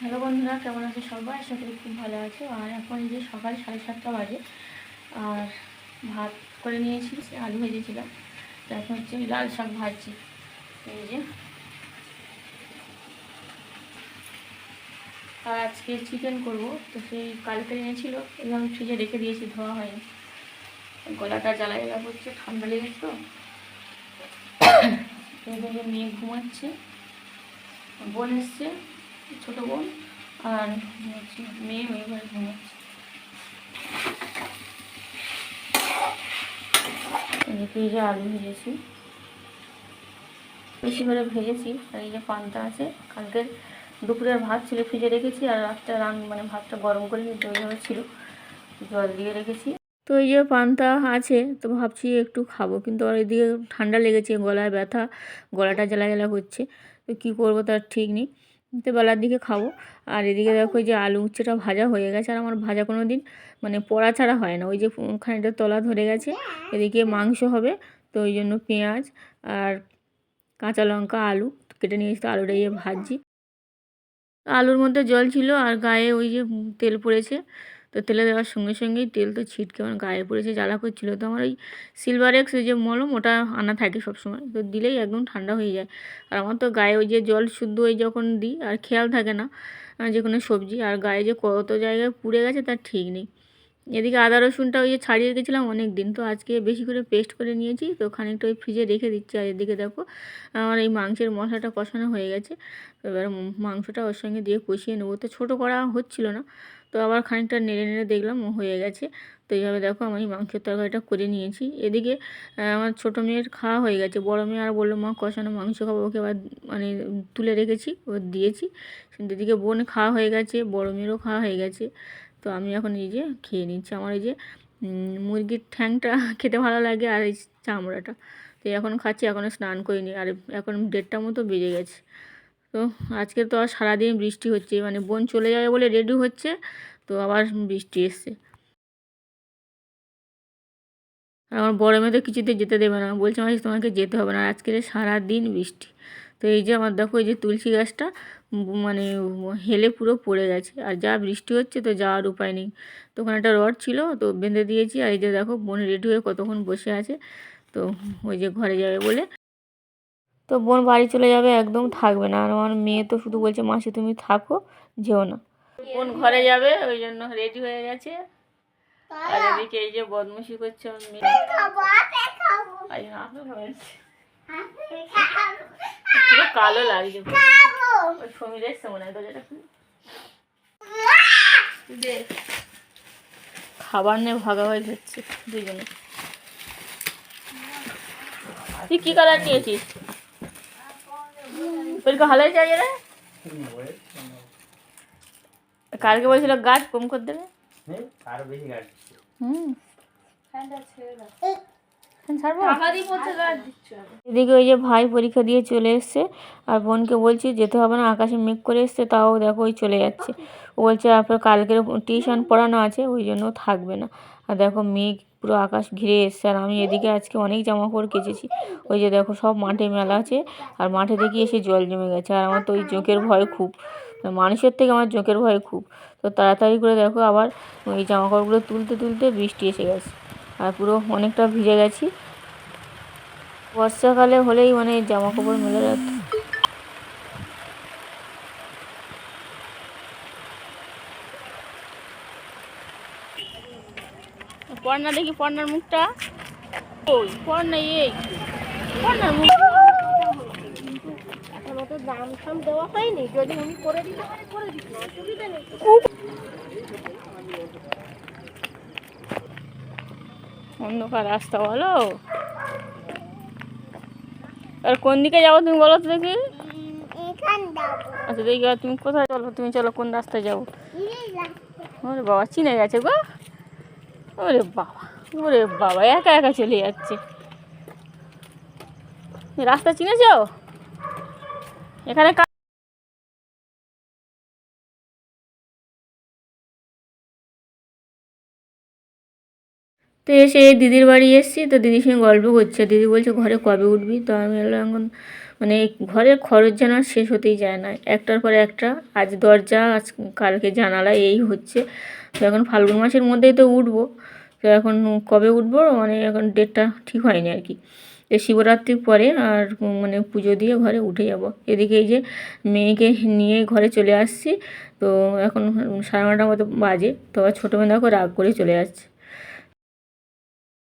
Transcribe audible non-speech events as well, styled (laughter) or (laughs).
Hello বন্ধুরা, কেমন আছে সবাই? আশা করি খুব ভালো আছে। আর এখন যে সকাল সাড়ে সাতটা বাজে, আর ভাত করে নিয়েছি আলু ভেজেছিলাম। এখন হচ্ছে লাল শাক ভাজছি। এই যে। আর আজকে চিকেন করব, তো সেই কালকে এনেছিল, এবং ফ্রিজে রেখে দিয়েছি, ধোয়া হয়নি। গলাটা জ্বালা জ্বালা করছে ঠান্ডা লেগেছে তো। মেয়ে ঘুমাচ্ছে। বোন এসছে ছোটো বোন আর হচ্ছে মেয়ে ওই ঘরে ঘুমাচ্ছে। ফ্রিজে আলু ভেজেছি। বেশি করে ভেজেছি, আর এই যে পান্তা আছে, কালকের দুপুরের ভাত ছিল, ফ্রিজে রেখেছি, আর রাতটা রান মানে ভাতটা গরম করে নিতে ওইভাবে ছিল, জল দিয়ে রেখেছি। তো এই যে পান্তা আছে, তো ভাবছি একটু খাব, কিন্তু আর এদিকে ঠান্ডা লেগেছে, গলায় ব্যথা, গলাটা জ্বালা জ্বালা করছে, তো কী করব তার ঠিক নেই। বেলার দিকে খাব। আর এদিকে দেখো ওই যে আলু উচ্ছেটা ভাজা হয়ে গেছে, আর আমার ভাজা কোনো দিন মানে পড়া ছাড়া হয় না। ওই যে খানিকটা তলা ধরে গেছে, এদিকে মাংস হবে, তো ওই জন্য পেঁয়াজ আর কাঁচা লঙ্কা, আলু কেটে নিয়ে এসে আলুটা ইয়ে ভাজছি। আলুর মধ্যে জল ছিল, আর গায়ে ওই যে তেল পড়েছে তো তেলে দেওয়ার সঙ্গে সঙ্গেই তেল তো ছিটকে আমার গায়ে পড়েছে, জ্বালা করছিল। তো আমার ওই সিলভার এক্স যে মলম, ওটা আনা থাকে সবসময়। তো দিলেই একদম ঠান্ডা হয়ে যায়। আর আমার তো গায়ে ওই যে জল শুদ্ধ ওই যখন দিই, আর খেয়াল থাকে না যে কোনো সবজি, আর গায়ে যে কত জায়গায় পুড়ে গেছে তার ঠিক নেই। এদিকে আদা রসুনটা ওই যে ছাড়িয়ে রেখেছিলাম অনেক দিন তো আজকে বেশি করে পেস্ট করে নিয়েছি, তো খানিকটা ওই ফ্রিজে রেখে দিচ্ছি। আর এদিকে দেখো, আমার এই মাংসের মশলাটা কষানো হয়ে গেছে। এবার মাংসটা ওর সঙ্গে দিয়ে কষিয়ে নেব। তো ছোটো করা হচ্ছিল না তো আবার খানিকটা নেড়ে নেড়ে দেখলাম হয়ে গেছে। তো এইভাবে দেখো আমি মাংসের তরকারিটা করে নিয়েছি। এদিকে আমার ছোটো মেয়ের খাওয়া হয়ে গেছে। বড়ো মেয়ে আর বলল, মা, কষানো মাংস খাব, ওকে আবার মানে তুলে রেখেছি, ও দিয়েছি। কিন্তু এদিকে বোন খাওয়া হয়ে গেছে, বড়ো মেয়েরও খাওয়া হয়ে গেছে। তো আমি এখন এই যে খেয়ে নিচ্ছি। আমার এই যে মুরগির ঠ্যাংটা (laughs) খেতে ভালো লাগে আর এই চামড়াটা। তো এখন খাচ্ছি এখনও স্নান করিনি। আর এখন দেড়টার মতো বেজে গেছে। তো আজকে তো আর সারাদিন বৃষ্টি হচ্ছে মানে বোন চলে যাবে বলে রেডি হচ্ছে, তো আবার বৃষ্টি এসছে। আর আমার বড় মেয়ে তো কিছুতে যেতে দেবে না, বলছে মাসি তোমাকে যেতে হবে না আজকের সারাদিন বৃষ্টি। তো এই যে আমার দেখো এই যে তুলসী গাছটা মানে হেলে পুরো পড়ে গেছে, আর যা বৃষ্টি হচ্ছে তো যাওয়ার উপায় নেই। তো ওখানে একটা রড ছিল, তো বেঁধে দিয়েছি, আর এই যে দেখো বোন রেডি হয়ে কতক্ষণ বসে আছে, তো ওই যে ঘরে যাবে বলে তো বোন বাড়ি চলে যাবে একদম থাকবে না। আর আমার মেয়ে তো শুধু বলছে মাসি তুমি থাকো যেও না। বোন ঘরে যাবে ওই জন্য রেডি হয়ে গেছে। আর এদিকে এই যে বদমাসি করছে আমার মেয়ে। পুরো কালো লাগছে। ওই সমীর এসছে মনে হয় দরজাটা খাবার নিয়ে ভাগাভাগি হচ্ছে দুজনে। তুই কি কালার নিয়েছিস? চাই রে কালকে বলছিল গাছ কম করে দেবে। আরও বেশি গাছ হুম। এদিকে ওই যে ভাই পরীক্ষা দিয়ে চলে এসছে আর বোনকে বলছি যেতে হবে না আকাশে মেঘ করে এসছে তাও দেখো ওই চলে যাচ্ছে। ও বলছে আপনার কালকের টিউশন পড়ানো আছে ওই জন্য থাকবে না। আর দেখো মেঘ পুরো আকাশ ঘিরে এসছে। আর আমি এদিকে আজকে অনেক জামা কাপড় কেচেছি। ওই যে দেখো সব মাঠে মেলা আছে। আর মাঠে দেখি এসে জল জমে গেছে। আর আমার তো ওই জোঁকের ভয় খুব। মানুষের থেকে আমার জোঁকের ভয় খুব। তো তাড়াতাড়ি করে দেখো আবার ওই জামা কাপড়গুলো তুলতে তুলতে বৃষ্টি এসে গেছে। আর পুরো অনেকটা ভিজে গেছি। বর্ষাকালে হলেই মানে জামা কাপড় মেলে যেত পড়না দেখি পড়নার মুখটা ওই পড়না এই পড়নার মুখ। এখনও তো দাম টাম দেওয়া হয়নি যদি আমি করে দিতে পারি করে দিতে অসুবিধা নেই। অন্ধকার রাস্তা বলো। আর কোন দিকে যাব তুমি বলো তো দেখি। আচ্ছা দেখি তুমি কোথায়? চলো তুমি চলো কোন রাস্তায় যাব? ওরে বাবা চিনে গেছে গো। ওরে বাবা ওরে বাবা, একা একা চলে যাচ্ছে। রাস্তা চিনেছ? এখানে তো এসে দিদির বাড়ি এসেছি, তো দিদির সঙ্গে গল্প করছে। দিদি বলছে, ঘরে কবে উঠবি? তো আমি এখন মানে ঘরের খরচ যেন শেষ হতেই যায় না। একটার পর একটা, আজ দরজা, আজ কালকে জানালা, এই হচ্ছে। তো এখন ফাল্গুন মাসের মধ্যেই তো উঠবো। তো এখন কবে উঠবো? মানে এখন ডেটটা ঠিক হয়নি আর কি। এই শিবরাত্রির পরে আর মানে পুজো দিয়ে ঘরে উঠে যাব। এদিকে এই যে মেয়েকে নিয়ে ঘরে চলে আসছি। তো এখন সাড়ে নটার মতো বাজে। তো ছোটো মেয়ে দেখো রাগ করে চলে যাচ্ছে